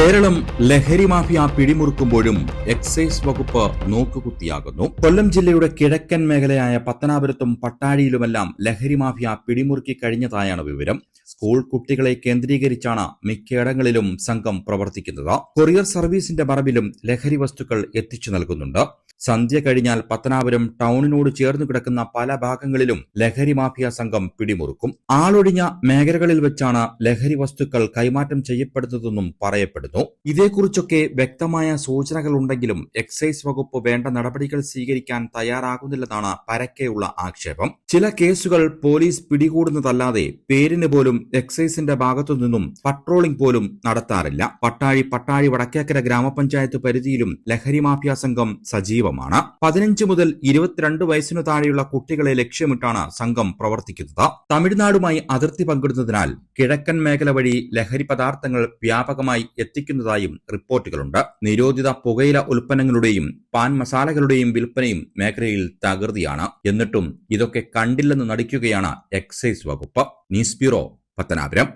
കേരളം ലഹരി mafia പിടിമുറുക്കുമ്പോഴും excise വകുപ്പ് നോക്കുകുത്തിയാകുന്നു. കൊല്ലം ജില്ലയുടെ കിഴക്കൻ മേഖലയായ പത്തനാപുരത്തും പട്ടാഴിയിലുമെല്ലാം ലഹരി മാഫിയ പിടിമുറുക്കി കഴിഞ്ഞതായാണ് വിവരം. സ്കൂൾ കുട്ടികളെ കേന്ദ്രീകരിച്ചാണ് മിക്കയിടങ്ങളിലും സംഘം പ്രവർത്തിക്കുന്നത്. കൊറിയർ സർവീസിന്റെ മറവിലും ലഹരി വസ്തുക്കൾ എത്തിച്ചു നൽകുന്നുണ്ട്. സന്ധ്യ കഴിഞ്ഞാൽ പത്തനാപുരം ടൗണിനോട് ചേർന്നു കിടക്കുന്ന പല ഭാഗങ്ങളിലും ലഹരി മാഫിയ സംഘം പിടിമുറുക്കും. ആളൊഴിഞ്ഞ മേഖലകളിൽ വെച്ചാണ് ലഹരി വസ്തുക്കൾ കൈമാറ്റം ചെയ്യപ്പെടുന്നതെന്നും പറയപ്പെടുന്നു. ഇതേക്കുറിച്ചൊക്കെ വ്യക്തമായ സൂചനകൾ ഉണ്ടെങ്കിലും എക്സൈസ് വകുപ്പ് വേണ്ട നടപടികൾ സ്വീകരിക്കാൻ തയ്യാറാകുന്നില്ലെന്നാണ് പരക്കെയുള്ള ആക്ഷേപം. ചില കേസുകൾ പോലീസ് പിടികൂടുന്നതല്ലാതെ പേരിന് പോലും എക്സൈസിന്റെ ഭാഗത്തു നിന്നും പട്രോളിംഗ് പോലും നടത്താറില്ല. പട്ടാഴി പട്ടാഴി വടക്കേക്കര ഗ്രാമപഞ്ചായത്ത് പരിധിയിലും ലഹരി മാഫിയ സംഘം സജീവമാണ്. പതിനഞ്ച് മുതൽ ഇരുപത്തിരണ്ട് വയസ്സിനു താഴെയുള്ള കുട്ടികളെ ലക്ഷ്യമിട്ടാണ് സംഘം പ്രവർത്തിക്കുന്നത്. തമിഴ്നാടുമായി അതിർത്തി പങ്കിടുന്നതിനാൽ കിഴക്കൻ മേഖല വഴി ലഹരി പദാർത്ഥങ്ങൾ വ്യാപകമായി എത്തിക്കുന്നതായും റിപ്പോർട്ടുകളുണ്ട്. നിരോധിത പുകയില ഉൽപ്പന്നങ്ങളുടെയും പാൻ മസാലകളുടെയും വിൽപ്പനയും മേഖലയിൽ തകൃതിയാണ്. എന്നിട്ടും ഇതൊക്കെ കണ്ടില്ലെന്ന് നടിക്കുകയാണ് എക്സൈസ് വകുപ്പ്. News bureau Pathanapuram.